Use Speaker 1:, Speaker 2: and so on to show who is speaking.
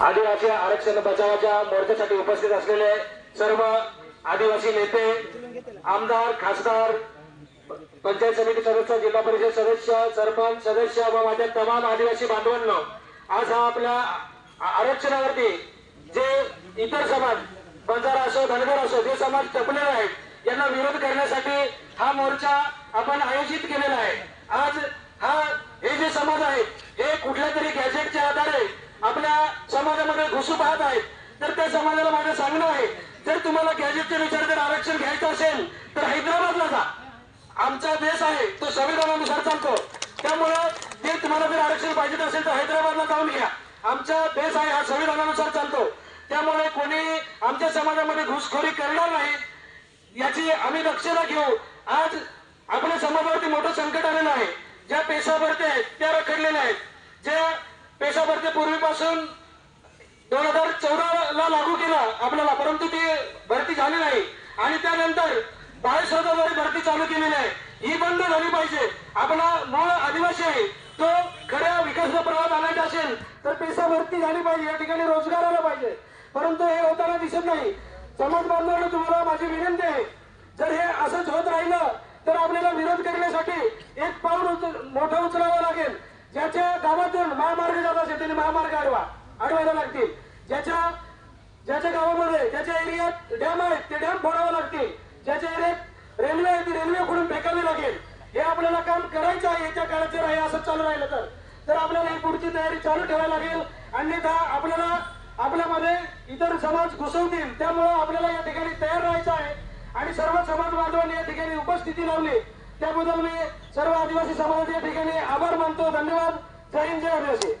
Speaker 1: आदिवासी आरक्षण बचावाच्या मोर्चासाठी उपस्थित असलेले सर्व आदिवासी नेते आमदार खासदार पंचायत समिती सदस्य जिल्हा परिषद सदस्य सरपंच सदस्य व माझ्या तमाम आदिवासी बांधवांना आज हा आपल्या आरक्षणावरती जे इतर समाज बंजारा असो धनगर असो जे समाज टपलेले आहेत यांना विरोध करण्यासाठी हा मोर्चा आपण आयोजित केलेला आहे. आज हा हे जे समाज आहेत हे कुठल्या तरी गॅजेटच्या आधारे आपल्या समाजामध्ये घुसू पाहत आहेत. तर त्या समाजाला माझं सांगणं आहे जर तुम्हाला गॅजेटच्या विचार जर आरक्षण घ्यायचं असेल तर हैदराबादला जा. आमचा देश आहे तो संविधानानुसार चालतो. त्यामुळं ते तुम्हाला जर आरक्षण पाहिजे असेल तर हैदराबादला जाऊन घ्या. आमचा देश आहे हा संविधानानुसार चालतो. त्यामुळे कोणी आमच्या समाजामध्ये घुसखोरी करणार नाही याची आम्ही दक्षता घेऊ. आज आपल्या समाजावरती मोठं संकट ज्या पेशा भरते आहेत त्या रखडलेल्या आहेत. ज्या पेशा भरते पूर्वीपासून दोन हजार चौदाला लागू केला आपल्याला परंतु ती भरती झाली नाही. आणि त्यानंतर बावीस हजार भरती चालू केलेली आहे. ही बंद झाली पाहिजे. आपला मूळ आदिवासी आहे. तो खऱ्या विकासाचा प्रवाह आणायचा असेल तर पेशा भरती झाली पाहिजे. या ठिकाणी रोजगार आला पाहिजे. परंतु हे होताना दिसत नाही. समाज बांधवांना तुम्हाला माझी विनंती आहे. जर हे असंच होत राहिलं तर आपल्याला विरोध करण्यासाठी एक पाऊल उच- मोठं उचलावं लागेल. ज्याच्या गावातून महामार्ग जात असेल त्याने महामार्ग अडवा अडवायला लागतील. ज्याच्या ज्याच्या गावामध्ये ज्याच्या एरियात डॅम आहेत ते डॅम फोडावे लागतील. ज्याच्या एरियात रेल्वे आहे ती रेल्वे खोडून फेकावी लागेल. हे आपल्याला काम करायचं आहे याच्या काळात जर हे असं चालू राहिलं तर. तर आपल्याला ही पुढची तयारी चालू ठेवायला लागेल. अन्यथा आपल्याला आपल्यामध्ये इतर समाज घुसवतील. त्यामुळं आपल्याला या ठिकाणी तयार राहायचं आहे आणि सर्व समाज बांधवांनी या ठिकाणी उपस्थिती लावली. त्याबद्दल मी सर्व आदिवासी समाजाच्या ठिकाणी आभार मानतो. धन्यवाद. जय हिंद जय आदिवासी.